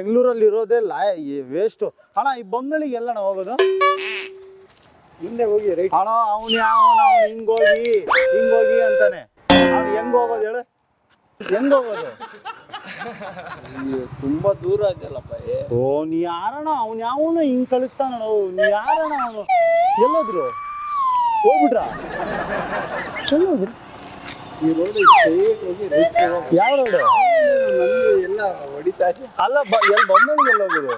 ಬೆಂಗಳೂರಲ್ಲಿ ಇರೋದೇ ಲಾಯ್ ವೇಸ್ಟು ಅಣ್ಣ ಈ ಬೊಮ್ಮಳಿಗೆ ಎಲ್ಲಣ ಹೋಗೋದು? ಹಿಂದೆ ಹೋಗಿ ರೈಟ್. ಅಣ್ಣ ಅವ್ನು ಯಾವನ ಅವ್ನು ಹಿಂಗೋಗಿ ಹಿಂಗೋಗಿ ಅಂತಾನೆ. ಅವ್ನು ಹೆಂಗ್ ಹೋಗೋದು ಹೇಳು? ಹೆಂಗ್ ಹೋಗೋದು? ತುಂಬಾ ದೂರ ಇದೆಯಲ್ಲಪ್ಪ ಓ ನೀ ಯಾರಣ ಅವ್ನು ಯಾವನು ಹಿಂಗ್ ಕಳಿಸ್ತಾನಣ ನೀ ಯಾರಣ ಅವನು? ಎಲ್ಲೋದ್ರು? ಹೋಗ್ಬಿಟ್ರ? ಎಲ್ಲೋದ್ರು ಈ ರೋಡ್ ಸ್ಟ್ರೈಟ್ ಹೋಗಿ ರೈಟ್ ಯಾವ ರೋಡು ಹೊಡಿತಾ ಅಲ್ಲ ಬ ಎಲ್ಲಿ ಬೊಮ್ಮಳಿಗೆ ಎಲ್ಲ ಹೋಗೋದು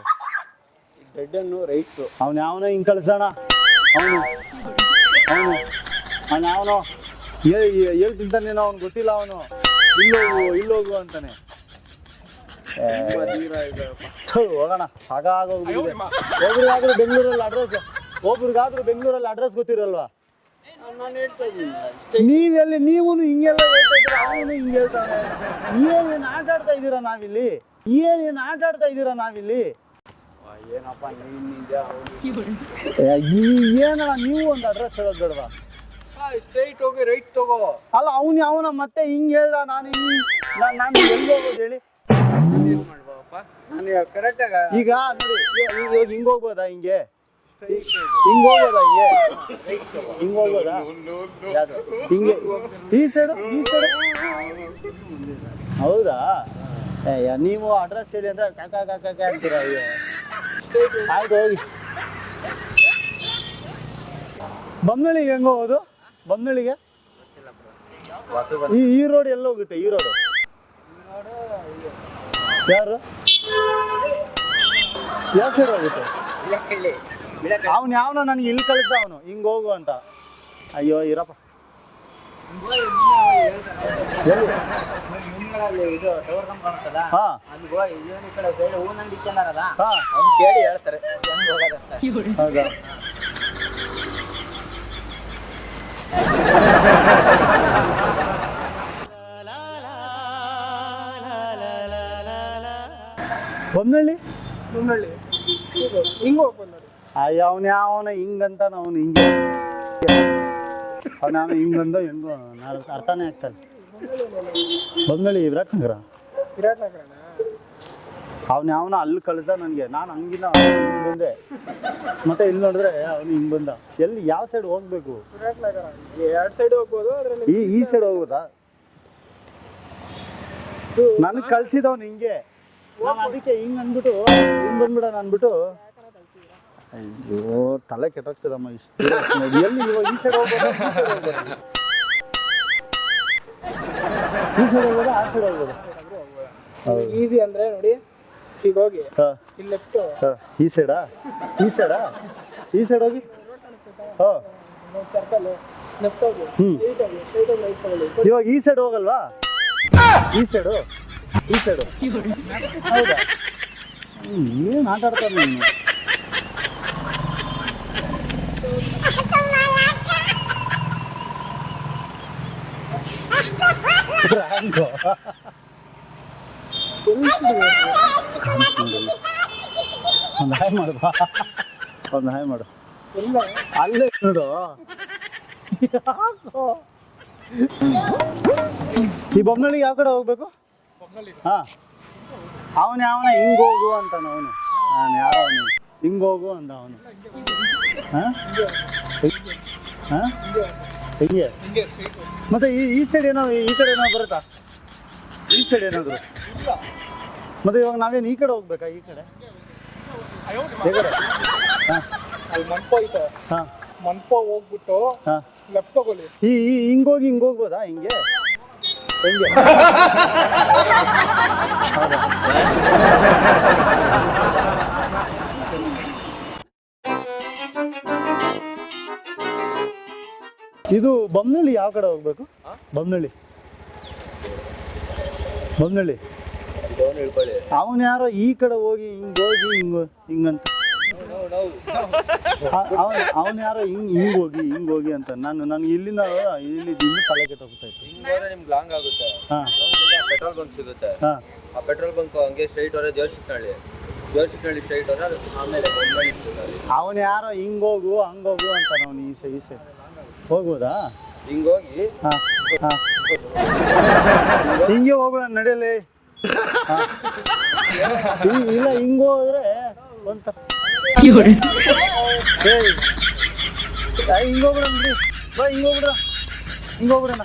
ಡೆಡ್ ಅನ್ನು ರೈಟ್ ಅವ್ನು ಯಾವನ ಹಿಂಗ್ ಕಳ್ಸೋಣ. ಅವನು ಅವನು ಅವ್ನು ಯಾವನೋ. ಎಲ್ಲಿ ತಿಂತಾನೇನೋ ಅವ್ನು ಗೊತ್ತಿಲ್ಲ ಅವನು. ಇಲ್ಲೋಗು ಇಲ್ಲೋಗು ಅಂತಾನೆ. ತುಂಬಾ ದೂರ ಇದೆಯಪ್ಪ ಥು, ಹೋಗೋಣ. ಹಾಗಾಗೋಗ್ಬಿಟ್ಟಿದೆ ಒಬ್ರಿಗಾದ್ರೂ ಬೆಂಗಳೂರಲ್ಲಿ ಅಡ್ರೆಸ್ ಒಬ್ರಿಗಾದ್ರೂ ಬೆಂಗಳೂರಲ್ಲಿ ಅಡ್ರೆಸ್ ಗೊತ್ತಿರಲ್ವಾ? ನಾನು ಹೇಳ್ತಾ ಇದ್ದೀನಿ ನೀವೆಲ್ಲಿ ನೀವು ಹಿಂಗೆಲ್ಲ ಹೇಳ್ತಾ ಇದ್ದೀರಾ ಅವನು ಹಿಂಗೆ ಹೇಳ್ತಾನೆ. ಏನೇನು ಆಟ ಆಡ್ತಾ ಇದ್ದೀರಾ ನಾವಿಲ್ಲಿ? ಏನೇನು ಆಟ ಆಡ್ತಾ ಇದ್ದೀರಾ ನಾವಿಲ್ಲಿ? ಏನಪ್ಪ ನೀನ್ ನಿಜ ಏ, ಈ ಏನಣ್ಣ ನೀವು ಒಂದು ಅಡ್ರೆಸ್ ಹೇಳೋದು ಬೇಡವಾ? ಸ್ಟ್ರೈಟ್ ಹೋಗಿ ರೈಟ್ ತಗೋ. ಅಲ್ಲ ಅವನು ಅವನ ಮತ್ತೆ ಹಿಂಗೆ ಹೇಳ್ದ? ನಾನು ಹಿಂಗ್ ನಾನು ನಾನು ಎಲ್ಲಿ ಹೋಗೋದು ಹೇಳಿ? ಮಾಡ್ಬೋದಪ್ಪ ನಾನು ಈಗ ನೋಡಿ ಇವಾಗ ಹಿಂಗೆ ಹೋಗ್ಬೋದಾ ಹಿಂಗೆ? ಹಿಂಗೆ. ಹೋಗ್ಬೋದಾ ಹಿಂಗೆ ಈ ಸೈಡು? ಈ ಸೈಡು? ಹೌದಾ? ಅಯ್ಯ ನೀವು ಅಡ್ರೆಸ್ ಹೇಳಿ ಅಂದ್ರೆ ಕಾಕ ಕಾಕ ಕಾಕ ಅಯ್ಯೋ? ಆಯ್ತು, ಹೋಗಿ. ಬೊಮ್ಮಳಿಗೆ ಹೆಂಗೆ ಹೋಗೋದು? ಬೊಮ್ಮಳಿಗೆ ಈ ಈ ರೋಡ್ ಎಲ್ಲ ಹೋಗುತ್ತೆ? ಈ ರೋಡ್ ಯಾರು? ಯಾವ ಸೈಡ್ ಹೋಗುತ್ತೆ? ಅವನು ಯಾವನೋ ನನಗೆ ಇಲ್ಲಿ ಕಳಿಸ್ದ ಅವನು. ಹಿಂಗೆ ಹೋಗು ಅಂತ. ಅಯ್ಯೋ ಇರಪ್ಪ. ಹಾ. ಅಲ್ಲಿಗೆ ಹೋಗಿ ಹೋಗ್ಬೋದು. ಅವನು ಯಾವನ ಹಿಂಗಂತ ಅವನು, ಹಿಂಗೆ. ಅವನು ಹಿಂಗಂದ, ಹೆಂಗೋ ನಾನು ಅರ್ಥನೇ ಆಗ್ತದೆ. ಬಂಗಳಿ ವಿರಾಟ್ ನಗರ ವಿರಾಟ್ ನಗರ ಅವ್ನು ಯಾವನ ಅಲ್ಲಿ ಕಳ್ಸ ನನಗೆ. ನಾನು ಹಂಗಿಲ್ಲ ಹಿಂಗೆ ಬಂದೆ. ಮತ್ತೆ ಇಲ್ಲಿ ನೋಡಿದ್ರೆ ಅವನು ಹಿಂಗೆ ಬಂದ. ಎಲ್ಲಿ, ಯಾವ ಸೈಡ್ ಹೋಗ್ಬೇಕು? ವಿರಾಟ್ ಎರಡ್ ಸೈಡ್ ಹೋಗ್ಬೋದು ಈ ಈ ಸೈಡ್ ಹೋಗ್ಬೋದಾ ನನಗೆ ಕಳ್ಸಿದವನು ಹಿಂಗೆ. ನಾನು ಅದಕ್ಕೆ ಹಿಂಗೆ ಅಂದ್ಬಿಟ್ಟು, ಹಿಂಗೆ ಬಂದ್ಬಿಡೋಣ ಅಂದ್ಬಿಟ್ಟು. ಅಯ್ಯೋ ತಲೆ ಕೆಟ್ಟೋಗ್ತದಮ್ಮ ಇಷ್ಟು ಎಲ್ಲಿ ಇವಾಗ ಈ ಸೈಡ್ ಹೋಗ್ಬೋದು ಈ ಸೈಡ್ ಹೋಗ್ಬೋದು? ಈ ಸೈಡ್ ಹೋಗ್ಬೋದಾ ಆ ಸೈಡ್ ಹೋಗ್ಬೋದು? ಈಸಿ ಅಂದ್ರೆ ನೋಡಿ ಈಗ ಹೋಗಿ ಇಲ್ಲಿ ಲೆಫ್ಟ್ ಈ ಸೈಡಾ ಈ ಸೈಡಾ ಈ ಸೈಡ್ ಹೋಗಿ? ಹಾಂ. ಸರ್ಕಲ್ ಲೆಫ್ಟ್ ಹೋಗಿ ಹ್ಮ್. ಸ್ಟ್ರೈಟ್ ಹೋಗಿ ಸ್ಟ್ರೈಟ್ ಹೋಗಿ ರೈಟ್ ತಗೊಳ್ಳಿ. ಇವಾಗ ಈ ಸೈಡ್ ಹೋಗಲ್ವಾ? ಈ ಸೈಡು ಈ ಸೈಡು ಹೌದಾ? ಏನು ಆಟ ಆಡ್ತಾರೆ ನೀನು? ರಾಂಗೋ. ಒಂದು ಹಾಯ್ ಮಾಡು ಬಾ ಒಂದು ಹಾಯ್ ಮಾಡು ಇಲ್ಲ ಅಲ್ಲೇ ನೋಡು ಯಾಕೋ? ಈ ಬೊಮ್ಮನಳ್ಳಿ ಯಾವ ಕಡೆ ಹೋಗ್ಬೇಕು ಹಾ ಅವನು ಯಾವನ ಹಿಂಗ್ ಹೋಗು ಅಂತಾನ ಅವನು ನಾನು ಯಾರೋ ಅವನು ಹಿಂಗ್ ಹೋಗು ಅಂದ ಅವನು ಹಾ ಹಾ ಹಿಂಗೆ. ಮತ್ತೆ ಈ ಈ ಸೈಡ್ ಏನೋ ಈ ಕಡೆ ಏನೋ ಬರುತ್ತಾ? ಈ ಸೈಡ್ ಏನಾದ್ರು? ಮತ್ತೆ ಇವಾಗ ನಾವೇನು ಈ ಕಡೆ ಹೋಗ್ಬೇಕಾ? ಈ ಕಡೆ? ಕಡೆ? ಹಾ. ಅಲ್ಲಿ ಮಂಪ ಐತೆ. ಹಾ. ಮಂಪ ಹೋಗ್ಬಿಟ್ಟು ಹಾ. ಲೆಫ್ಟ್ ತಗೊಳ್ಳಿ. ಈ ಈ ಹಿಂಗೋಗಿ ಹಿಂಗ್ ಹೋಗ್ಬೋದಾ? ಹಿಂಗೆ? ಹೆಂಗೆ. ಹೌದಾ? ಇದು ಬಮ್ನಳ್ಳಿ ಯಾವ ಕಡೆ ಹೋಗ್ಬೇಕು? ಬಮ್ನಳ್ಳಿ. ಬಮ್ನಳ್ಳಿ. ಅವನು ಯಾರೋ ಈ ಕಡೆ ಹೋಗಿ ಹಿಂಗ್ ಹೋಗಿ ಹಿಂಗ್ ಹಿಂಗಂತ. ಅವನು ಅವನು ಯಾರೋ ಹಿಂಗ್ ಹಿಂಗ್ ಹೋಗಿ ಹಿಂಗ್ ಹೋಗಿ ಅಂತ. ನಾನು ನಾನು ಇಲ್ಲಿಂದ ಇಲ್ಲಿ ಇಲ್ಲಿ ತಲೆ ಕೆಟ್ಟೋಗ್ತಾ ಇತ್ತು ನಿಮ್ಗೆ ಲಾಂಗ್ ಆಗುತ್ತೆ. ಹಾಂ. ಪೆಟ್ರೋಲ್ ಬಂಕ್ ಸಿಗುತ್ತೆ. ಹಾಂ. ಆ ಪೆಟ್ರೋಲ್ ಬಂಕ್ ಹಂಗೆ ಸ್ಟ್ರೈಟ್ ಹೋದ್ರೆ ದೇವಶಿಕ್ನಹಳ್ಳಿ ದೇವಶಿಕ್ನಹಳ್ಳಿ ಸ್ಟ್ರೈಟ್ ಹೋದ್ರೆ ಆಮೇಲೆ ಬೊಮ್ಮನಹಳ್ಳಿ ಅವನು ಯಾರೋ ಹಿಂಗ್ ಹೋಗು ಹಂಗ್ ಹೋಗು ಅಂತ ನಾವು ಈ ಸೈ ಈ ಹೋಗ್ಬೋದಾ ಹಿಂಗೋಗಿ. ಹೋಗಿ ಹಾ. ಹಿಂಗೆ ಹೋಗೋಣ ನಡೆಯಲಿ. ಹಾ. ಇಲ್ಲ ಹಿಂಗ್ ಹೋದ್ರೆ ಆ, ಹಿಂಗ್ ಹೋಗ್ಬಿಡ ಬಿಡಿ ಬಾ ಹಿಂಗ್ ಹೋಗ್ಬಿಡ. ಹಿಂಗ್ ಹೋಗ್ಬಿಡಣ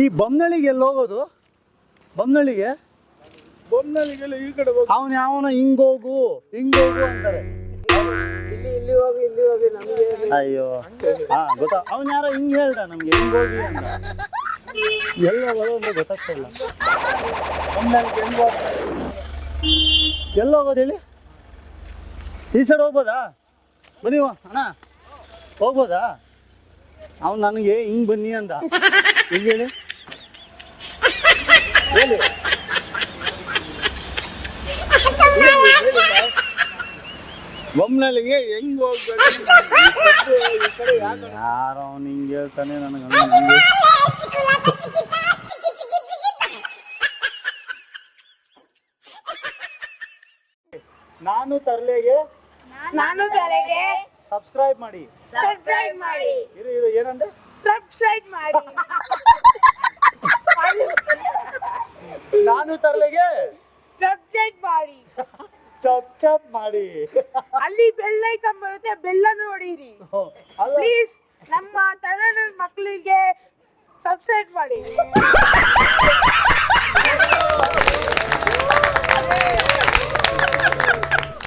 ಈ ಬೊಮ್ಮನಳ್ಳಿಗೆ ಎಲ್ಲಿ ಹೋಗೋದು? ಬೊಮ್ಮನಳ್ಳಿಗೆ ಬೊಮ್ಮನಲ್ಲಿಗೆಲ್ಲ ಈ ಕಡೆ ಹೋಗಿ. ಅವನ ಯಾವನ? ಹಿಂಗೋಗು. ಹಿಂಗೋಗು ಅಂತಾರೆ. ಇಲ್ಲಿ ಇಲ್ಲಿ ಹೋಗಿ ಇಲ್ಲಿ ಹೋಗಿ ನಮಗೆ ಅಯ್ಯೋ. ಹಾ ಗೊತ್ತಾ? ಅವ್ನು ಯಾರೋ ಹಿಂಗ್ ಹೇಳ್ದ ನಮ್ಗೆ? ಹಿಂಗೋಗಿ ಅಂತ. ಎಲ್ಲ ಹೋಗೋದು ಗೊತ್ತಾಗ್ತಿಲ್ಲ. ಹೆಂಗ್ ಹೋಗ್ತಾರೆ ಎಲ್ಲಿ ಹೋಗೋದು ಹೇಳಿ? ಈ ಸೈಡ್ ಹೋಗ್ಬೋದಾ? ಬನ್ನಿ ಅಣ್ಣ. ಹೋಗ್ಬೋದಾ? ಅವ್ನು ನನಗೆ ಹಿಂಗೆ ಬನ್ನಿ ಅಂದ. ಹಿಂಗೆ ಹೇಳಿ. ಹೇಳಿ. ಬೊಮ್ಮನಲ್ಲಿಗೆ ಹೆಂಗ್ ಹೋಗ್ಬೇಕು? ಈ ಕಡೆ ಯಾಕೆ ಯಾರೋ ಅವ್ನು ಹಿಂಗೆ ಹೇಳ್ತಾನೆ ನನಗೆ ನಾನು ತರ್ಲೆಗೆ ನಾನು ತಲೆಗೆ ಸಬ್ಸ್ಕ್ರೈಬ್ ಮಾಡಿ. ಸಬ್ಸ್ಕ್ರೈಬ್ ಮಾಡಿ. ಇರು ಇರು ಏನಂದ್ರೆ ಸಬ್ಸ್ಕ್ರೈಬ್ ಮಾಡಿ. ನಾನು ತರ್ಲೆಗೆ ಸಬ್ಸ್ಕ್ರೈಬ್ ಮಾಡಿ. ಚಪ್ ಚಪ್ ಮಾಡಿ. ಅಲ್ಲಿ ಬೆಲ್ ಐಕನ್ ಬರುತ್ತೆ ಬೆಲ್ಲ ನೋಡಿರಿ ಅಲ್ಲ. ಪ್ಲೀಸ್ ನಮ್ಮ ತಮಿಳು ಮಕ್ಕಳಿಗೆ ಸಬ್ಸ್ಕ್ರೈಬ್ ಮಾಡಿ.